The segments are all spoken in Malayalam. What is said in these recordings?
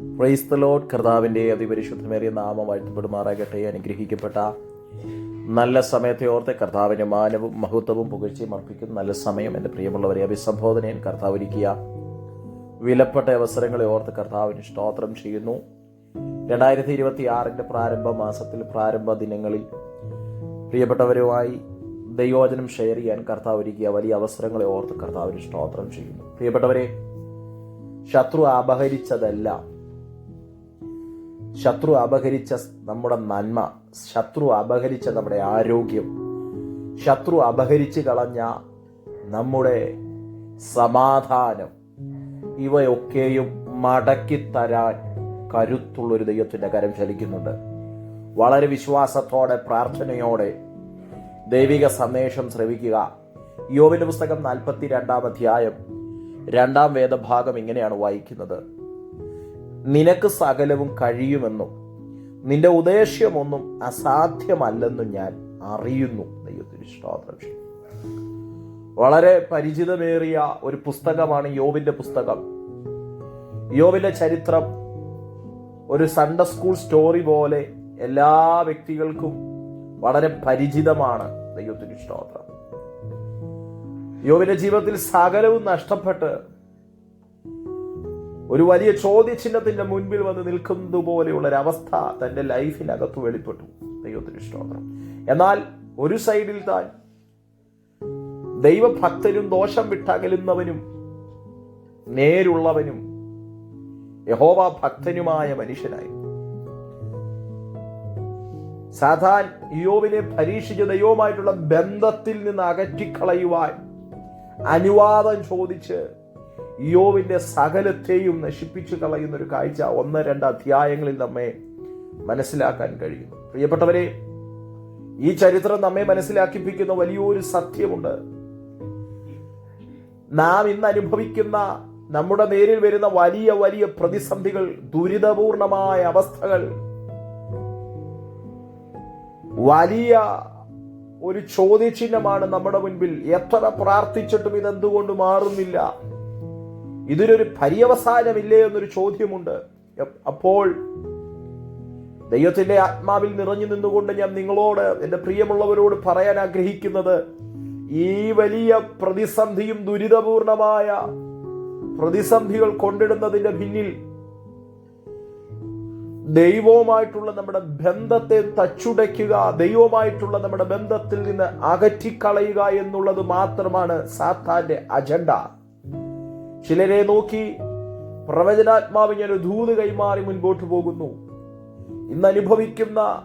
ക്രൈസ്തലോഡ് കർത്താവിന്റെ അതിപരിശുദ്ധമേറിയ നാമം വാഴ്ത്തപ്പെടുമാറാകട്ടെ അനുഗ്രഹിക്കപ്പെട്ട നല്ല സമയത്തെ ഓർത്ത് കർത്താവിന്റെ മാനവും മഹത്വവും പുകഴ്ചയും അർപ്പിക്കും നല്ല സമയം എന്റെ പ്രിയമുള്ളവരെ അഭിസംബോധനയും കർത്താവ് ഒരുക്കിയ വിലപ്പെട്ട അവസരങ്ങളെ ഓർത്ത് കർത്താവിന് സ്തോത്രം ചെയ്യുന്നു. രണ്ടായിരത്തി ഇരുപത്തി ആറിന്റെ പ്രാരംഭ മാസത്തിൽ പ്രാരംഭ ദിനങ്ങളിൽ പ്രിയപ്പെട്ടവരുമായി ദൈവോചനം ഷെയർ ചെയ്യാൻ കർത്താവ് ഒരുക്കിയ വലിയ അവസരങ്ങളെ ഓർത്ത് കർത്താവിന് സ്തോത്രം ചെയ്യുന്നു. പ്രിയപ്പെട്ടവരെ ശത്രു അപഹരിച്ചതല്ല. ശത്രു അപഹരിച്ച നമ്മുടെ നന്മ ശത്രു അപഹരിച്ച നമ്മുടെ ആരോഗ്യം ശത്രു അപഹരിച്ച് കളഞ്ഞ നമ്മുടെ സമാധാനം ഇവയൊക്കെയും മടക്കി തരാൻ കരുത്തുള്ളൊരു ദൈവത്തിന്റെ കരം ചലിക്കുന്നുണ്ട് വളരെ വിശ്വാസത്തോടെ പ്രാർത്ഥനയോടെ ദൈവിക സന്ദേശം ശ്രവിക്കുക. യോവിന്റെ പുസ്തകം നാൽപ്പത്തി രണ്ടാം അധ്യായം രണ്ടാം വേദഭാഗം ഇങ്ങനെയാണ് വായിക്കുന്നത്. നിനക്ക് സകലവും കഴിയുമെന്നും നിന്റെ ഉദ്ദേശ്യമൊന്നും അസാധ്യമല്ലെന്നും ഞാൻ അറിയുന്നു. ദൈവത്തിന് സ്തോത്രം. വളരെ പരിചിതമേറിയ ഒരു പുസ്തകമാണ് യോബിന്റെ പുസ്തകം. യോബിന്റെ ചരിത്രം ഒരു സൺഡേ സ്കൂൾ സ്റ്റോറി പോലെ എല്ലാ വ്യക്തികൾക്കും വളരെ പരിചിതമാണ്. ദൈവത്തിന് സ്തോത്രം. യോബിന്റെ ജീവിതത്തിൽ സകലവും നഷ്ടപ്പെട്ട് ഒരു വലിയ ചോദ്യചിഹ്നത്തിന്റെ മുൻപിൽ വന്ന് നിൽക്കുന്നത് പോലെയുള്ള ഒരവസ്ഥ തന്റെ ലൈഫിനകത്ത് വെളിപ്പെട്ടു. ദൈവത്തിന് സ്തോത്രം. എന്നാൽ ഒരു സൈഡിൽ താൻ ദൈവഭക്തനും ദോഷം വിട്ടകലുന്നവനും നേരുള്ളവനും യഹോവ ഭക്തനുമായ മനുഷ്യനായി. സാധാൻ യോവിനെ പരീക്ഷിച്ച ദൈവവുമായിട്ടുള്ള ബന്ധത്തിൽ നിന്ന് അകറ്റിക്കളയുവാൻ അനുവാദം ചോദിച്ച് യോവിന്റെ സകലത്തെയും നശിപ്പിച്ചു കളയുന്ന ഒരു കാഴ്ച ഒന്ന് രണ്ട് അധ്യായങ്ങളിൽ നമ്മെ മനസ്സിലാക്കാൻ കഴിയുന്നു. പ്രിയപ്പെട്ടവരെ ഈ ചരിത്രം നമ്മെ മനസ്സിലാക്കിപ്പിക്കുന്ന വലിയൊരു സത്യമുണ്ട്. നാം ഇന്ന് അനുഭവിക്കുന്ന നമ്മുടെ നേരിൽ വരുന്ന വലിയ വലിയ പ്രതിസന്ധികൾ ദുരിതപൂർണമായ അവസ്ഥകൾ വലിയ ഒരു ചോദ്യചിഹ്നമാണ് നമ്മുടെ മുൻപിൽ. എത്ര പ്രാർത്ഥിച്ചിട്ടും ഇതെന്തുകൊണ്ട് മാറുന്നില്ല? ഇതിനൊരു പര്യവസാനമില്ലേ എന്നൊരു ചോദ്യമുണ്ട്. അപ്പോൾ ദൈവത്തിന്റെ ആത്മാവിൽ നിറഞ്ഞു നിന്നുകൊണ്ട് ഞാൻ നിങ്ങളോട് എന്റെ പ്രിയമുള്ളവരോട് പറയാൻ ആഗ്രഹിക്കുന്നത് ഈ വലിയ പ്രതിസന്ധിയും ദുരിതപൂർണമായ പ്രതിസന്ധികൾ കൊണ്ടിടുന്നതിന്റെ പിന്നിൽ ദൈവവുമായിട്ടുള്ള നമ്മുടെ ബന്ധത്തെ തച്ചുടയ്ക്കുക ദൈവവുമായിട്ടുള്ള നമ്മുടെ ബന്ധത്തിൽ നിന്ന് അകറ്റിക്കളയുക എന്നുള്ളത് മാത്രമാണ് സാത്താന്റെ അജണ്ട. ചിലരെ നോക്കി പ്രവചനാത്മാവ് ഞാൻ ഒരു ധൂത് കൈമാറി മുൻപോട്ട് പോകുന്നു. ഇന്ന് അനുഭവിക്കുന്ന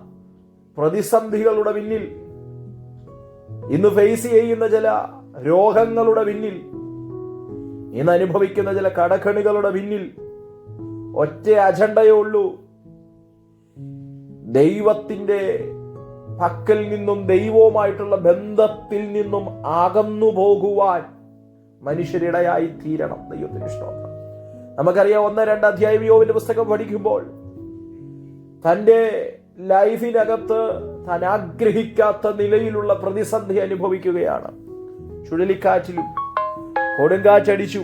പ്രതിസന്ധികളുടെ പിന്നിൽ ഇന്ന് ഫേസ് ചെയ്യുന്ന ചില രോഗങ്ങളുടെ പിന്നിൽ ഇന്ന് അനുഭവിക്കുന്ന ചില കടക്കണികളുടെ പിന്നിൽ ഒറ്റ അജണ്ടയേ ഉള്ളൂ. ദൈവത്തിന്റെ പക്കൽ നിന്നും ദൈവവുമായിട്ടുള്ള ബന്ധത്തിൽ നിന്നും അകന്നു പോകുവാൻ മനുഷ്യരിടയായി തീരണം. ദൈവത്തിന് ഇഷ്ടമാണ് നമുക്കറിയാം ഒന്ന് രണ്ട് അധ്യായം യോവിന്റെ പുസ്തകം പഠിക്കുമ്പോൾ തന്റെ ലൈഫിനകത്ത് താൻ ആഗ്രഹിക്കാത്ത നിലയിലുള്ള പ്രതിസന്ധി അനുഭവിക്കുകയാണ്. ചുഴലിക്കാറ്റിലും കൊടുങ്കാറ്റടിച്ചു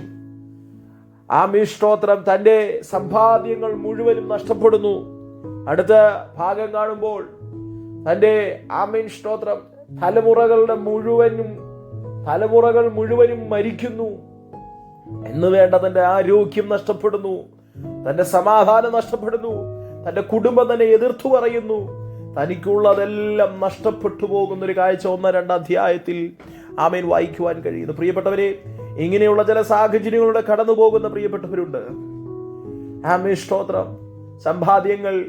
ആ മിഷ്ടോത്രം തന്റെ സമ്പാദ്യങ്ങൾ മുഴുവനും നഷ്ടപ്പെടുന്നു. അടുത്ത ഭാഗം കാണുമ്പോൾ തന്റെ ആമീൻ സ്തോത്രം തലമുറകളുടെ മുഴുവനും തലമുറകൾ മുഴുവനും മരിക്കുന്നു. എന്ന് വേണ്ട തന്റെ ആരോഗ്യം നഷ്ടപ്പെടുന്നു. തന്റെ സമാധാനം നഷ്ടപ്പെടുന്നു. തന്റെ കുടുംബം തന്നെ എതിർത്തു പറയുന്നു. തനിക്കുള്ളതെല്ലാം നഷ്ടപ്പെട്ടു പോകുന്ന ഒരു കാഴ്ച ഒന്ന രണ്ട് അധ്യായത്തിൽ ആമേൻ വായിക്കുവാൻ കഴിയുന്നു. പ്രിയപ്പെട്ടവരെ ഇങ്ങനെയുള്ള ചില സാഹചര്യങ്ങളുടെ കടന്നു പോകുന്ന പ്രിയപ്പെട്ടവരുണ്ട്. ആമേ സ്തോത്രം. സമ്പാദ്യങ്ങൾ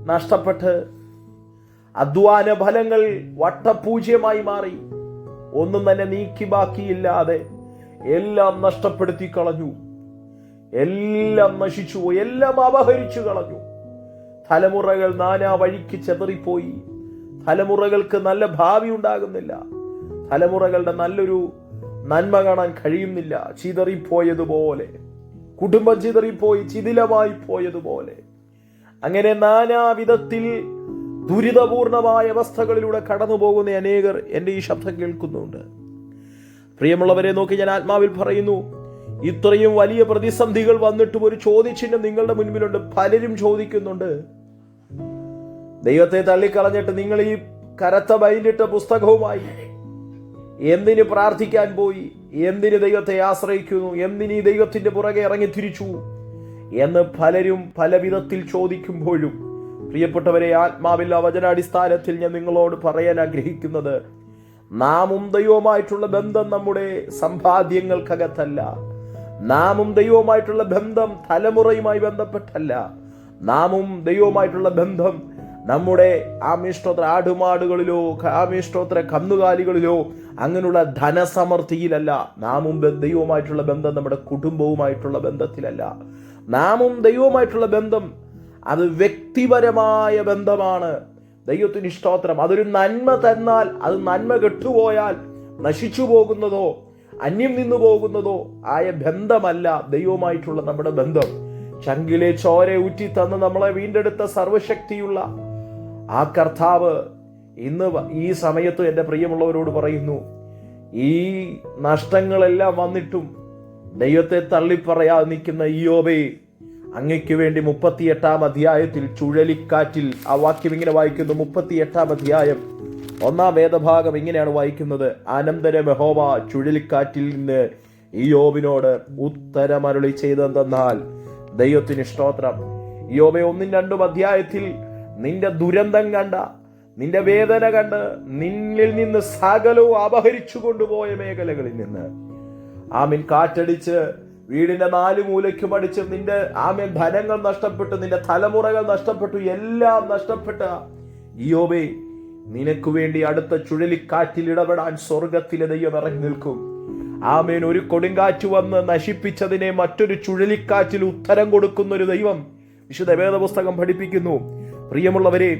നഷ്ടപ്പെട്ട് അധ്വാന ഫലങ്ങൾ വട്ടപൂജ്യമായി മാറി. ഒന്നും തന്നെ നീക്കി ബാക്കിയില്ലാതെ എല്ലാം നഷ്ടപ്പെടുത്തി കളഞ്ഞു. എല്ലാം നശിച്ചു എല്ലാം അപഹരിച്ചു കളഞ്ഞു. തലമുറകൾ നാനാ വഴിക്ക് ചെതറിപ്പോയി. തലമുറകൾക്ക് നല്ല ഭാവി ഉണ്ടാകുന്നില്ല. തലമുറകളുടെ നല്ലൊരു നന്മ കാണാൻ കഴിയുന്നില്ല. ചിതറിപ്പോയതുപോലെ. കുടുംബം ചിതറിപ്പോയി ചിതിലമായി പോയതുപോലെ അങ്ങനെ നാനാവിധത്തിൽ ദുരിതപൂർണമായ അവസ്ഥകളിലൂടെ കടന്നു പോകുന്ന അനേകർ എന്റെ ഈ ശബ്ദം കേൾക്കുന്നുണ്ട്. പ്രിയമുള്ളവരെ നോക്കി ഞാൻ ആത്മാവിൽ പറയുന്നു ഇത്രയും വലിയ പ്രതിസന്ധികൾ വന്നിട്ടും ഒരു ചോദ്യചിഹ്നം നിങ്ങളുടെ മുൻപിലുണ്ട്. പലരും ചോദിക്കുന്നുണ്ട് ദൈവത്തെ തള്ളിക്കളഞ്ഞിട്ട് നിങ്ങൾ ഈ കരത്ത ബൈലിട്ട പുസ്തകവുമായി എന്തിന് പ്രാർത്ഥിക്കാൻ പോയി? എന്തിന് ദൈവത്തെ ആശ്രയിക്കുന്നു? എന്തിന് ദൈവത്തിന്റെ പുറകെ ഇറങ്ങി തിരിച്ചു? എന്ന് പലരും പല വിധത്തിൽ ചോദിക്കുമ്പോഴും പ്രിയപ്പെട്ടവരെ ആത്മാവിൽ വചനാടിസ്ഥാനത്തിൽ ഞാൻ നിങ്ങളോട് പറയാൻ ആഗ്രഹിക്കുന്നത് നാമും ദൈവവുമായിട്ടുള്ള ബന്ധം നമ്മുടെ സമ്പാദ്യങ്ങൾക്കകത്തല്ല. നാമും ദൈവവുമായിട്ടുള്ള ബന്ധം തലമുറയുമായി ബന്ധപ്പെട്ടല്ല. നാമും ദൈവവുമായിട്ടുള്ള ബന്ധം നമ്മുടെ ആമിഷ്ടോത്ര ആടുമാടുകളിലോ ആമിഷ്ടോത്ര കന്നുകാലികളിലോ അങ്ങനെയുള്ള ധനസമൃദ്ധിയിലല്ല. നാമും ദൈവവുമായിട്ടുള്ള ബന്ധം നമ്മുടെ കുടുംബവുമായിട്ടുള്ള ബന്ധത്തിലല്ല. നാമും ദൈവവുമായിട്ടുള്ള ബന്ധം അത് വ്യക്തിപരമായ ബന്ധമാണ്. ദൈവത്തിന് ഇഷ്ടോത്രം അതൊരു നന്മ തന്നാൽ അത് നന്മ കെട്ടുപോയാൽ നശിച്ചു പോകുന്നതോ അന്യം നിന്നു പോകുന്നതോ ആയ ബന്ധമല്ല ദൈവമായിട്ടുള്ള നമ്മുടെ ബന്ധം. ചങ്കിലെ ചോര ഊറ്റി തന്ന് നമ്മളെ വീണ്ടെടുത്ത സർവശക്തിയുള്ള ആ കർത്താവ് ഇന്ന് ഈ സമയത്ത് എന്റെ പ്രിയമുള്ളവരോട് പറയുന്നു ഈ നഷ്ടങ്ങളെല്ലാം വന്നിട്ടും ദൈവത്തെ തള്ളിപ്പറയാതെ നിൽക്കുന്ന ഈയോബേ അങ്ങയ്ക്ക് വേണ്ടി മുപ്പത്തിയെട്ടാം അധ്യായത്തിൽ ചുഴലിക്കാറ്റിൽ ആ വാക്യം ഇങ്ങനെ വായിക്കുന്നു മുപ്പത്തിയെട്ടാം അധ്യായം. ഒന്നാം വേദഭാഗം ഇങ്ങനെയാണ് വായിക്കുന്നത്. അനന്തര മെഹോബ ചുഴലിക്കാറ്റിൽ നിന്ന് ഇയോബിനോട് ഉത്തരമരുളി ചെയ്തെന്തെന്നാൽ ദൈവത്തിന് സ്തോത്രം. യോബെ ഒന്നും രണ്ടും അധ്യായത്തിൽ നിന്റെ ദുരന്തം കണ്ട നിന്റെ വേദന കണ്ട് നിന്നിൽ നിന്ന് സകലവും അപഹരിച്ചു കൊണ്ടുപോയ മേഖലകളിൽ നിന്ന്. ആമിൻ. കാറ്റടിച്ച് വീടിന്റെ നാല് മൂലയ്ക്ക് പഠിച്ച് നിന്റെ ആമേ ധനങ്ങൾ നഷ്ടപ്പെട്ടു നിന്റെ തലമുറകൾ നഷ്ടപ്പെട്ടു എല്ലാം നഷ്ടപ്പെട്ട യോബേ നിനക്ക് വേണ്ടി അടുത്ത ചുഴലിക്കാറ്റിൽ ഇടപെടാൻ സ്വർഗത്തിലെ ദൈവം ഇറങ്ങി നിൽക്കും. ആമേൻ ഒരു കൊടുങ്കാറ്റ് വന്ന് നശിപ്പിച്ചതിനെ മറ്റൊരു ചുഴലിക്കാറ്റിൽ ഉത്തരം കൊടുക്കുന്ന ഒരു ദൈവം വിശുദ്ധ വേദപുസ്തകം പഠിപ്പിക്കുന്നു. പ്രിയമുള്ളവരെ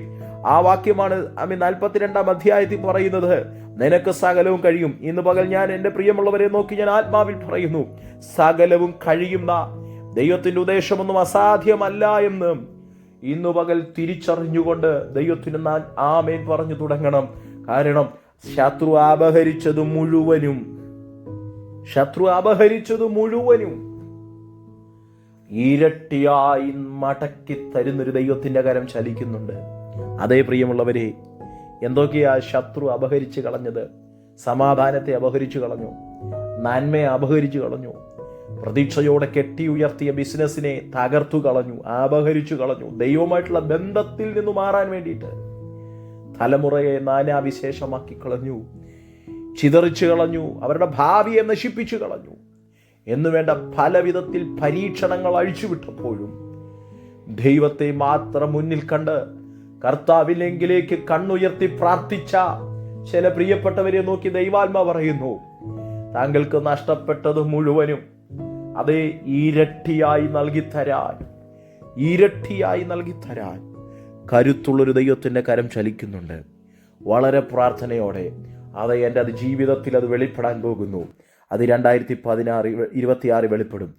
ആ വാക്യമാണ് ആമീൻ നാൽപ്പത്തിരണ്ടാം അധ്യായത്തിൽ പറയുന്നത്. നിനക്ക് സകലവും കഴിയും. ഇന്ന് പകൽ ഞാൻ എന്റെ പ്രിയമുള്ളവരെ നോക്കി ഞാൻ ആത്മാവിൽ പറയുന്നു. സകലവും കഴിയുന്ന ദൈവത്തിന്റെ ഉദ്ദേശമൊന്നും അസാധ്യമല്ല എന്ന് ഇന്നു പകൽ തിരിച്ചറിഞ്ഞുകൊണ്ട് ദൈവത്തിന് നാൻ ആമേൻ പറഞ്ഞു തുടങ്ങണം. കാരണം ശത്രു അപഹരിച്ചത് മുഴുവനും ശത്രു അപഹരിച്ചത് മുഴുവനും ഇരട്ടിയായി മടക്കി തരുന്നൊരു ദൈവത്തിന്റെ കരം ചലിക്കുന്നുണ്ട്. അതേ പ്രിയമുള്ളവരെ എന്തൊക്കെയാ ശത്രു അപഹരിച്ചു കളഞ്ഞത്? സമാധാനത്തെ അപഹരിച്ചു കളഞ്ഞു. നന്മയെ അപഹരിച്ചു കളഞ്ഞു. പ്രതീക്ഷയോടെ കെട്ടി ഉയർത്തിയ ബിസിനസ്സിനെ തകർത്തു കളഞ്ഞു അപഹരിച്ചു കളഞ്ഞു. ദൈവമായിട്ടുള്ള ബന്ധത്തിൽ നിന്ന് മാറാൻ വേണ്ടിയിട്ട് തലമുറയെ നാനാവിശേഷമാക്കി കളഞ്ഞു. ചിതറിച്ചു കളഞ്ഞു അവരുടെ ഭാവിയെ നശിപ്പിച്ചു കളഞ്ഞു. എന്നുവേണ്ട പലവിധത്തിൽ പല വിധത്തിൽ പരീക്ഷണങ്ങൾ അഴിച്ചുവിട്ടപ്പോഴും ദൈവത്തെ മാത്രം മുന്നിൽ കണ്ട് കർത്താവിലെങ്കിലേക്ക് കണ്ണുയർത്തി പ്രാർത്ഥിച്ച ചില പ്രിയപ്പെട്ടവരെ നോക്കി ദൈവാത്മ പറയുന്നു താങ്കൾക്ക് നഷ്ടപ്പെട്ടത് മുഴുവനും അതേ ഇരട്ടിയായി നൽകി തരാൻ ഇരട്ടിയായി നൽകി തരാൻ കരുത്തുള്ളൊരു ദൈവത്തിന്റെ കരം ചലിക്കുന്നുണ്ട്. വളരെ പ്രാർത്ഥനയോടെ അത് എന്റെ അത് ജീവിതത്തിൽ അത് വെളിപ്പെടാൻ പോകുന്നു. അത് രണ്ടായിരത്തി പതിനാറ് ഇരുപത്തിയാറ് വെളിപ്പെടും.